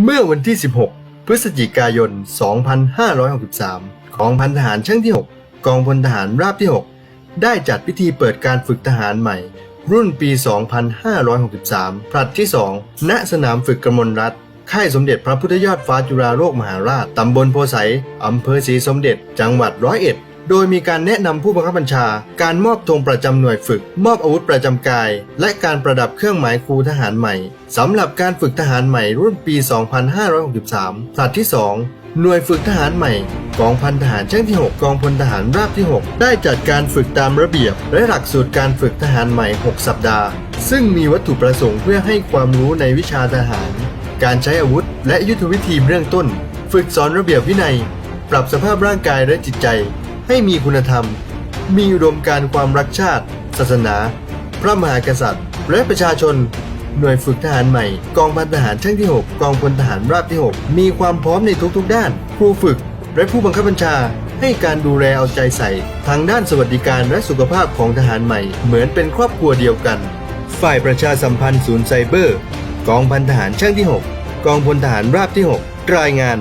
เมื่อวันที่ 16 พฤศจิกายน 2563 ของพันทหารช่างที่ 6 กองพลทหารราบที่ 6 ได้จัดพิธีเปิดการฝึกทหารใหม่ รุ่นปี 2563 ผลัดที่ 2 ณ สนามฝึกกมลรัฐ ค่ายสมเด็จพระพุทธยอดฟ้าจุฬาโลกมหาราช ตำบลโพไสยอำเภอศรีสมเด็จ จังหวัดร้อยเอ็ด โดยมีการแนะนำผู้บังคับบัญชา การมอบธงประจำหน่วยฝึก มอบอาวุธประจำกาย และการประดับเครื่องหมายครูทหารใหม่สำหรับการฝึกทหารใหม่รุ่นปี 2563ผลัดที่ 2หน่วยฝึกทหารใหม่กองพันทหารช่างที่ 6 กองพลทหารราบที่ 6 ได้จัดการฝึกตามระเบียบ และหลักสูตรการฝึกทหารใหม่ 6 สัปดาห์ ซึ่งมีวัตถุประสงค์เพื่อให้ความรู้ในวิชาทหาร การใช้อาวุธ และยุทธวิธีเบื้องต้น ฝึกสอนระเบียบวินัย ปรับสภาพร่างกายและจิตใจ ให้มีคุณธรรม มีอุดมการความรักชาติ ศาสนา พระมหากษัตริย์ และประชาชน หน่วยฝึกทหารใหม่ กองพันทหารช่างที่ 6 กองพลทหารราบที่ 6 มีความพร้อมในทุกๆ ด้าน ครูฝึก และผู้บังคับบัญชาให้การดูแลเอาใจใส่ ทางด้านสวัสดิการและสุขภาพของทหารใหม่ เหมือนเป็นครอบครัวเดียวกัน ฝ่ายประชาสัมพันธ์ศูนย์ไซเบอร์ กองพันทหารช่างที่ 6 กองพลทหารราบที่ 6 รายงาน